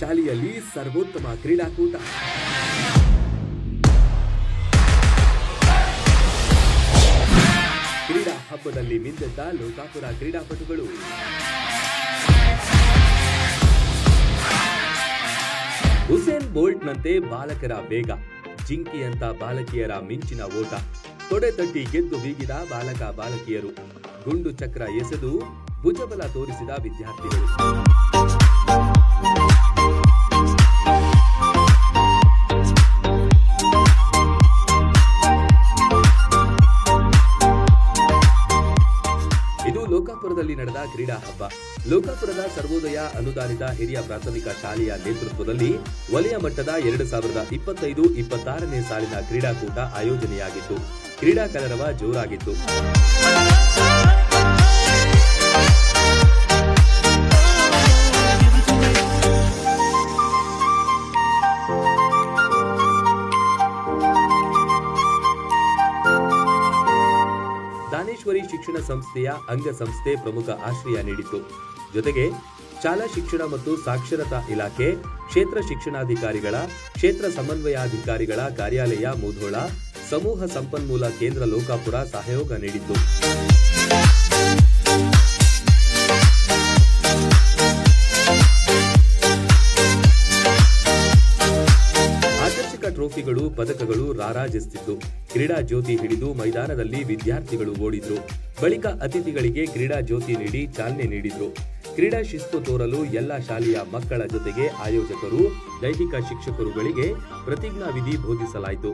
ಶಾಲೆಯಲ್ಲಿ ಸರ್ವೋತ್ತಮ ಕ್ರೀಡಾಕೂಟ. ಕ್ರೀಡಾ ಹಬ್ಬದಲ್ಲಿ ಮಿಂದೆದ್ದ ಲೋಕಾಪುರ ಕ್ರೀಡಾಪಟುಗಳು. ಹುಸೇನ್ ಬೋಲ್ಟ್ನಂತೆ ಬಾಲಕರ ಬೇಗ, ಜಿಂಕಿಯಂತ ಬಾಲಕಿಯರ ಮಿಂಚಿನ ಓಟ. ತೊಡೆ ತಟ್ಟಿ ಗೆದ್ದು ಬೀಗಿದ ಬಾಲಕ ಬಾಲಕಿಯರು. ಗುಂಡು ಚಕ್ರ ಎಸೆದು ಭುಜಬಲ ತೋರಿಸಿದ ವಿದ್ಯಾರ್ಥಿಗಳು. ಇದು ಲೋಕಾಪುರದಲ್ಲಿ ನಡೆದ ಕ್ರೀಡಾ ಹಬ್ಬ. ಲೋಕಾಪುರದ ಸರ್ವೋದಯ ಅನುದಾನಿತ ಹಿರಿಯ ಪ್ರಾಥಮಿಕ ಶಾಲೆಯ ನೇತೃತ್ವದಲ್ಲಿ ವಲಯ ಮಟ್ಟದ ಎರಡು ಸಾವಿರದ ಇಪ್ಪತ್ತೈದು, ಇಪ್ಪತ್ತಾರನೇ ಸಾಲಿನ ಕ್ರೀಡಾಕೂಟ ಆಯೋಜನೆಯಾಗಿತ್ತು. ಕ್ರೀಡಾ ಕಲರವ ಜೋರಾಗಿತ್ತು. ಶಿಕ್ಷಣ ಸಂಸ್ಥೆಯ ಅಂಗಸಂಸ್ಥೆ ಪ್ರಮುಖ ಆಶ್ರಯ ನೀಡಿತು ಜೊತೆಗೆ, ಶಾಲಾ ಶಿಕ್ಷಣ ಮತ್ತು ಸಾಕ್ಷರತಾ ಇಲಾಖೆ, ಕ್ಷೇತ್ರ ಶಿಕ್ಷಣಾಧಿಕಾರಿಗಳ, ಕ್ಷೇತ್ರ ಸಮನ್ವಯಾಧಿಕಾರಿಗಳ ಕಾರ್ಯಾಲಯ ಮುಧೋಳ, ಸಮೂಹ ಸಂಪನ್ಮೂಲ ಕೇಂದ್ರ ಲೋಕಾಪುರ ಸಹಯೋಗ ನೀಡಿತ್ತು. ಆಕರ್ಷಕ ಟ್ರೋಫಿಗಳು, ಪದಕಗಳು ರಾರಾಜಿಸುತ್ತಿದ್ದು ಕ್ರೀಡಾ ಜ್ಯೋತಿ ಹಿಡಿದು ಮೈದಾನದಲ್ಲಿ ವಿದ್ಯಾರ್ಥಿಗಳು ಓಡಿದ್ರು. ಬಳಿಕ ಅತಿಥಿಗಳಿಗೆ ಕ್ರೀಡಾ ಜ್ಯೋತಿ ನೀಡಿ ಚಾಲನೆ ನೀಡಿದ್ರು. ಕ್ರೀಡಾ ಶಿಸ್ತು ತೋರಲು ಎಲ್ಲ ಶಾಲೆಯ ಮಕ್ಕಳ ಜೊತೆಗೆ ಆಯೋಜಕರು, ದೈಹಿಕ ಶಿಕ್ಷಕರುಗಳಿಗೆ ಪ್ರತಿಜ್ಞಾ ವಿಧಿ ಬೋಧಿಸಲಾಯಿತು.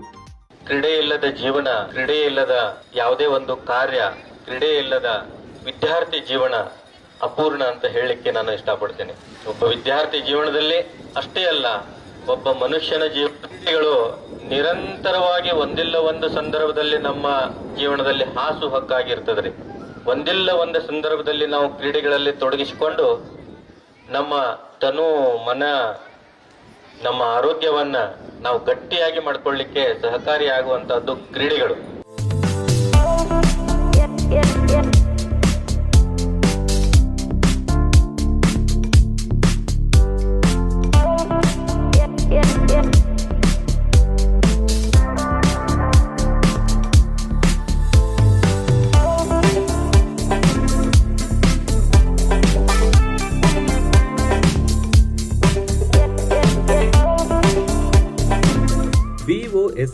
ಕ್ರೀಡೆ ಇಲ್ಲದ ಜೀವನ, ಕ್ರೀಡೆ ಇಲ್ಲದ ಯಾವುದೇ ಒಂದು ಕಾರ್ಯ, ಕ್ರೀಡೆ ಇಲ್ಲದ ವಿದ್ಯಾರ್ಥಿ ಜೀವನ ಅಪೂರ್ಣ ಅಂತ ಹೇಳಲಿಕ್ಕೆ ನಾನು ಇಷ್ಟಪಡ್ತೇನೆ. ಒಬ್ಬ ವಿದ್ಯಾರ್ಥಿ ಜೀವನದಲ್ಲಿ ಅಷ್ಟೇ ಅಲ್ಲ ಒಬ್ಬ ಮನುಷ್ಯನ ಜೀವನಗಳು ನಿರಂತರವಾಗಿ ಒಂದಿಲ್ಲ ಒಂದು ಸಂದರ್ಭದಲ್ಲಿ ನಮ್ಮ ಜೀವನದಲ್ಲಿ ಹಾಸು ಹಕ್ಕಾಗಿರ್ತದ್ರಿ. ಒಂದಿಲ್ಲ ಒಂದು ಸಂದರ್ಭದಲ್ಲಿ ನಾವು ಕ್ರೀಡೆಗಳಲ್ಲಿ ತೊಡಗಿಸಿಕೊಂಡು ನಮ್ಮ ತನು, ಮನ, ನಮ್ಮ ಆರೋಗ್ಯವನ್ನ ನಾವು ಗಟ್ಟಿಯಾಗಿ ಮಾಡ್ಕೊಳ್ಳಿಕ್ಕೆ ಸಹಕಾರಿಯಾಗುವಂತಹದ್ದು ಕ್ರೀಡೆಗಳು.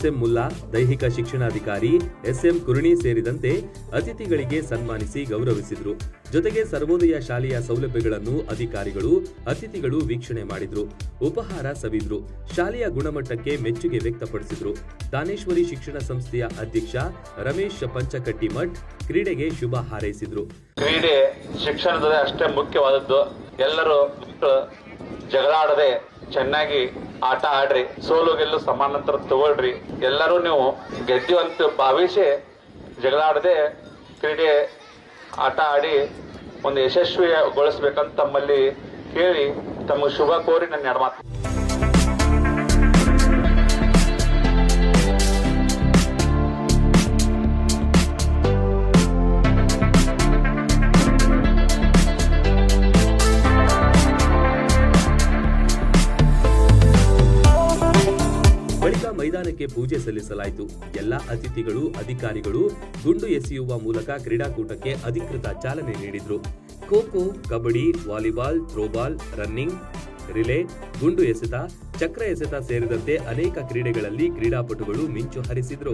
ಎಸ್ಎಂ ಮುಲ್ಲಾ, ದೈಹಿಕ ಶಿಕ್ಷಣಾಧಿಕಾರಿ ಎಸ್ಎಂ ಕುರುಣಿ ಸೇರಿದಂತೆ ಅತಿಥಿಗಳಿಗೆ ಸನ್ಮಾನಿಸಿ ಗೌರವಿಸಿದರು. ಜೊತೆಗೆ ಸರ್ವೋದಯ ಶಾಲೆಯ ಸೌಲಭ್ಯಗಳನ್ನು ಅಧಿಕಾರಿಗಳು, ಅತಿಥಿಗಳು ವೀಕ್ಷಣೆ ಮಾಡಿದ್ರು, ಉಪಹಾರ ಸವಿದ್ರು, ಶಾಲೆಯ ಗುಣಮಟ್ಟಕ್ಕೆ ಮೆಚ್ಚುಗೆ ವ್ಯಕ್ತಪಡಿಸಿದ್ರು. ದಾನೇಶ್ವರಿ ಶಿಕ್ಷಣ ಸಂಸ್ಥೆಯ ಅಧ್ಯಕ್ಷ ರಮೇಶ್ ಪಂಚಕಟ್ಟಿಮಠ್ ಕ್ರೀಡೆಗೆ ಶುಭ ಹಾರೈಸಿದ್ರು. ಕ್ರೀಡೆ ಶಿಕ್ಷಣದಲ್ಲಿ ಅಷ್ಟೇ ಮುಖ್ಯವಾದದ್ದು. ಎಲ್ಲರೂ ಮಕ್ಕಳು ಜಗಳ ಚೆನ್ನಾಗಿ ಆಟ ಆಡ್ರಿ, ಸೋಲು ಗೆಲ್ಲು ಸಮಾನಾಂತರ ತಗೊಳ್ರಿ. ಎಲ್ಲರೂ ನೀವು ಗೆದ್ದಿವಂತ ಭಾವಿಸಿ ಜಗಳ ಆಡದೆ ಕ್ರೀಡೆ ಆಟ ಆಡಿ ಒಂದು ಯಶಸ್ವಿಗೊಳಿಸ್ಬೇಕಂತ ತಮ್ಮಲ್ಲಿ ಕೇಳಿ ತಮಗೆ ಶುಭ ಕೋರಿ ನನ್ನ ಮಾತು. ಸಲ್ಲಿಸಲಾಯಿತು. ಎಲ್ಲ ಅತಿಥಿಗಳು, ಅಧಿಕಾರಿಗಳು ಗುಂಡು ಎಸೆಯುವ ಮೂಲಕ ಕ್ರೀಡಾಕೂಟಕ್ಕೆ ಅಧಿಕೃತ ಚಾಲನೆ ನೀಡಿದ್ರು. Kho kho kabaddi, volleyball, throwball, running, relay, ಗುಂಡು ಎಸೆತ, ಚಕ್ರ ಎಸೆತ ಸೇರಿದಂತೆ ಅನೇಕ ಕ್ರೀಡೆಗಳಲ್ಲಿ ಕ್ರೀಡಾಪಟುಗಳು ಮಿಂಚು ಹರಿಸಿದ್ರು.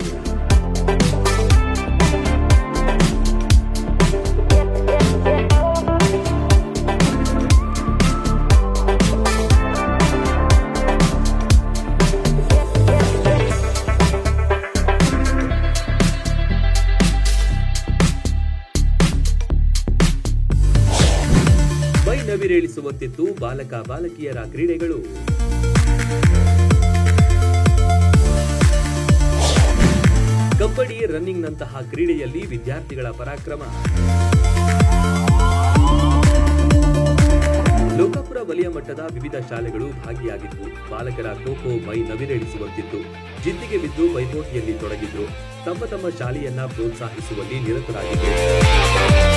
ನವಿರೇಳಿಸುವಂತಿತ್ತು ಬಾಲಕ ಬಾಲಕಿಯರ ಕ್ರೀಡೆಗಳು. ಕಬಡ್ಡಿ ರನ್ನಿಂಗ್ನಂತಹ ಕ್ರೀಡೆಯಲ್ಲಿ ವಿದ್ಯಾರ್ಥಿಗಳ ಪರಾಕ್ರಮ. ಲೋಕಾಪುರ ವಲಯ ಮಟ್ಟದ ವಿವಿಧ ಶಾಲೆಗಳು ಭಾಗಿಯಾಗಿದ್ವು ಬಾಲಕರ ಖೋಖೋ ಮೈ ನವಿರೇಳಿಸುವಂತಿತ್ತು ಜಿದ್ದಿಗೆ ಬಿದ್ದು ಪೈಪೋಟಿಯಲ್ಲಿ ತೊಡಗಿದ್ರು. ತಮ್ಮ ತಮ್ಮ ಶಾಲೆಯನ್ನ ಪ್ರೋತ್ಸಾಹಿಸುವಲ್ಲಿ ನಿರತರಾಗಿದ್ದರು.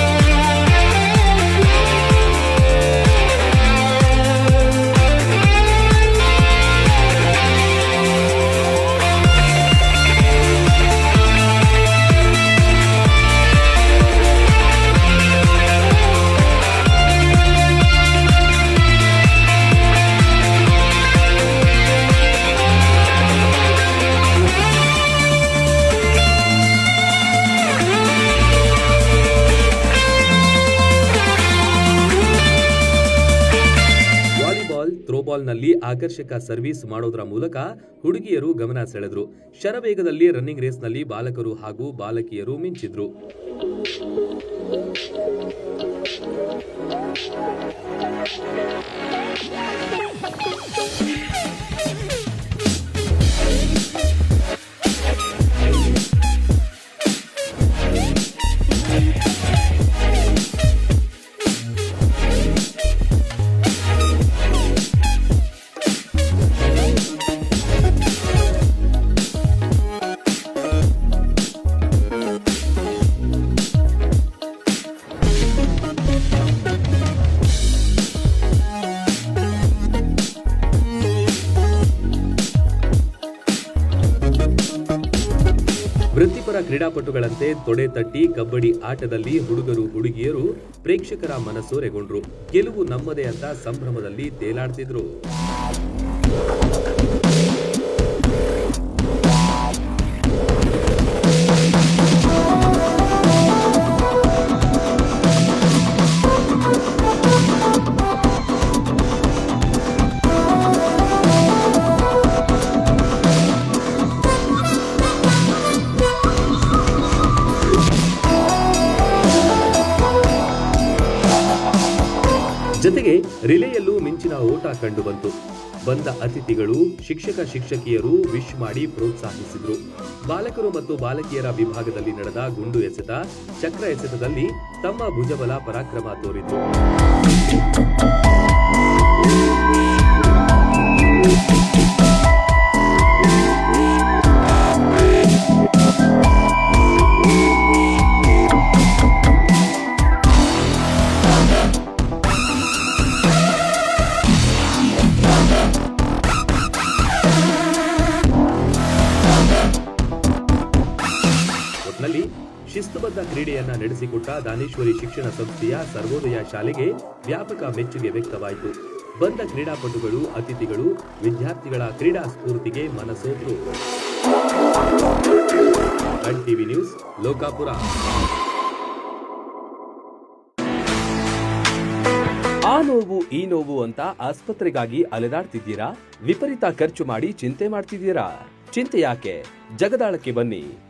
ನಲ್ಲಿ ಆಕರ್ಷಕ ಸರ್ವಿಸ್ ಮಾಡೋದ್ರ ಮೂಲಕ ಹುಡುಗಿಯರು ಗಮನ ಸೆಳೆದ್ರು. ಶರವೇಗದಲ್ಲಿ ರನ್ನಿಂಗ್ ರೇಸ್ನಲ್ಲಿ ಬಾಲಕರು ಹಾಗೂ ಬಾಲಕಿಯರು ಮಿಂಚಿದ್ರು. ಕ್ರೀಡಾಪಟುಗಳಂತೆ ತೊಡೆ ತಟ್ಟಿ ಕಬ್ಬಡಿ ಆಟದಲ್ಲಿ ಹುಡುಗರು ಹುಡುಗಿಯರು ಪ್ರೇಕ್ಷಕರ ಮನಸೂರೆಗೊಂಡ್ರು. ಗೆಲುವು ನಮ್ಮದೇ ಅಂತ ಸಂಭ್ರಮದಲ್ಲಿ ತೇಲಾಡ್ತಿದ್ರು. ಮಿಂಚಿನ ಓಟ ಕಂಡು ಬಂತು ಬಂದ ಅತಿಥಿಗಳು ಶಿಕ್ಷಕ ಶಿಕ್ಷಕಿಯರು ವಿಶ್ ಮಾಡಿ ಪ್ರೋತ್ಸಾಹಿಸಿದ್ರು. ಬಾಲಕರು ಮತ್ತು ಬಾಲಕಿಯರ ವಿಭಾಗದಲ್ಲಿ ನಡೆದ ಗುಂಡು ಎಸೆತ, ಚಕ್ರ ಎಸೆತದಲ್ಲಿ ತಮ್ಮ ಭುಜಬಲ ಪರಾಕ್ರಮ ತೋರಿದ್ರು. ಶಿಸ್ತುಬದ್ಧ ಕ್ರೀಡೆಯನ್ನ ನಡೆಸಿಕೊಟ್ಟ ದಾನೇಶ್ವರಿ ಶಿಕ್ಷಣ ಸಂಸ್ಥೆಯ ಸರ್ವೋದಯ ಶಾಲೆಗೆ ವ್ಯಾಪಕ ಮೆಚ್ಚುಗೆ ವ್ಯಕ್ತವಾಯಿತು. ಬಂದ ಕ್ರೀಡಾಪಟುಗಳು, ಅತಿಥಿಗಳು, ವಿದ್ಯಾರ್ಥಿಗಳ ಕ್ರೀಡಾ ಸ್ಫೂರ್ತಿಗೆ ಮನಸೋತು. TV news, Lokapura. ಆ ನೋವು, ಈ ನೋವು ಅಂತ ಆಸ್ಪತ್ರೆಗಾಗಿ ಅಲೆದಾಡ್ತಿದ್ದೀರಾ? ವಿಪರೀತ ಖರ್ಚು ಮಾಡಿ ಚಿಂತೆ ಮಾಡ್ತಿದ್ದೀರಾ? ಚಿಂತೆ ಯಾಕೆ? ಜಗದಾಳಕ್ಕೆ ಬನ್ನಿ.